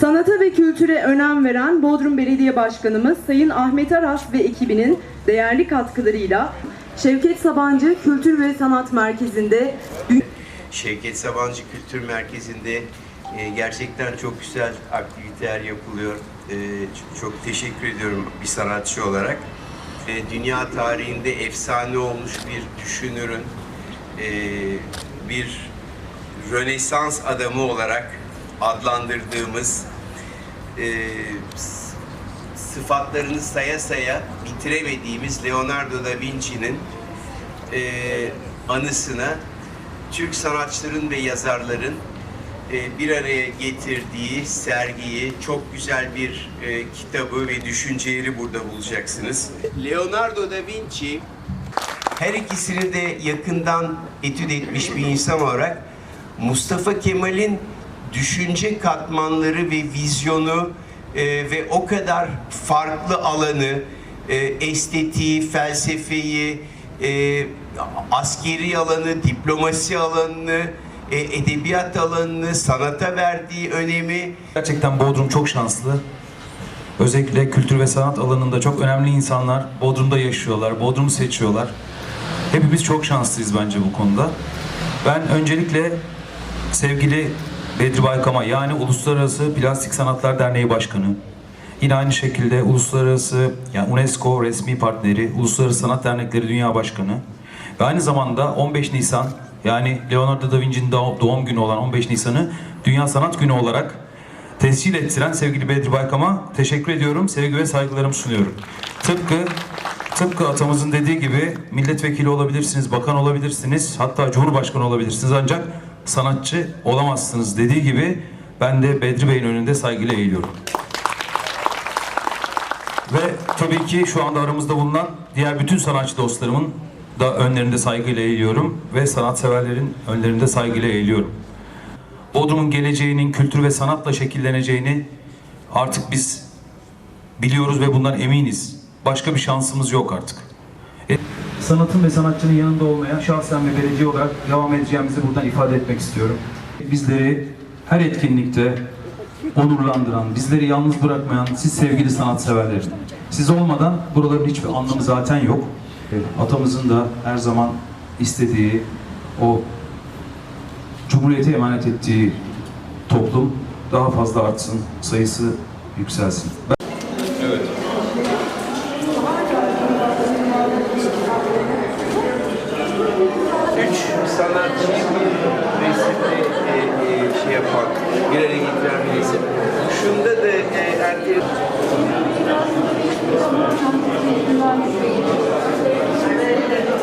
Sanata ve kültüre önem veren Bodrum Belediye Başkanımız Sayın Ahmet Aras ve ekibinin değerli katkılarıyla Şevket Sabancı Kültür ve Sanat Merkezi'nde Şevket Sabancı Kültür Merkezi'nde e, gerçekten çok güzel aktiviteler yapılıyor. E, çok teşekkür ediyorum bir sanatçı olarak. E, dünya tarihinde efsane olmuş bir düşünürün, bir Rönesans adamı olarak adlandırdığımız e, sıfatlarını saya saya bitiremediğimiz Leonardo da Vinci'nin e, anısına Türk sanatçıların ve yazarların e, bir araya getirdiği sergiyi, çok güzel bir e, kitabı ve düşünceleri burada bulacaksınız. Leonardo da Vinci her ikisini de yakından etüt etmiş bir insan olarak Mustafa Kemal'in düşünce katmanları ve vizyonu e, ve o kadar farklı alanı, e, estetiği, felsefeyi, e, askeri alanı, diplomasi alanını, e, edebiyat alanını, sanata verdiği önemi Gerçekten Bodrum çok şanslı. Özellikle kültür ve sanat alanında çok önemli insanlar Bodrum'da yaşıyorlar, Bodrum'u seçiyorlar. Hepimiz çok şanslıyız bence bu konuda. Ben öncelikle sevgili Bedri Baykam'a yani Uluslararası Plastik Sanatlar Derneği Başkanı, yine aynı şekilde Uluslararası yani UNESCO resmi partneri, Uluslararası Sanat Dernekleri Dünya Başkanı ve aynı zamanda 15 Nisan yani Leonardo da Vinci'nin doğ- doğum günü olan 15 Nisan'ı Dünya Sanat Günü olarak tescil ettiren sevgili Bedri Baykam'a teşekkür ediyorum. Sevgi ve saygılarımı sunuyorum. Tıpkı tıpkı atamızın dediği gibi milletvekili olabilirsiniz, bakan olabilirsiniz, hatta cumhurbaşkanı olabilirsiniz ancak sanatçı olamazsınız dediği gibi ben de Bedri Bey'in önünde saygıyla eğiliyorum. Ve tabii ki şu anda aramızda bulunan diğer bütün sanatçı dostlarımın da önlerinde saygıyla eğiliyorum ve sanatseverlerin önlerinde saygıyla eğiliyorum. Bodrum'un geleceğinin kültür ve sanatla şekilleneceğini artık biz biliyoruz ve bundan eminiz. Başka bir şansımız yok artık. E, Sanatın ve sanatçının yanında olmaya şahsen ve belediye olarak devam edeceğimizi buradan ifade etmek istiyorum. Bizleri her etkinlikte onurlandıran, bizleri yalnız bırakmayan siz sevgili sanatseverlerin. Siz olmadan buraların hiçbir anlamı zaten yok. Atamızın da her zaman istediği o Cumhuriyete emanet ettiği toplum daha fazla artsın, sayısı yükselsin. Evet. персонаж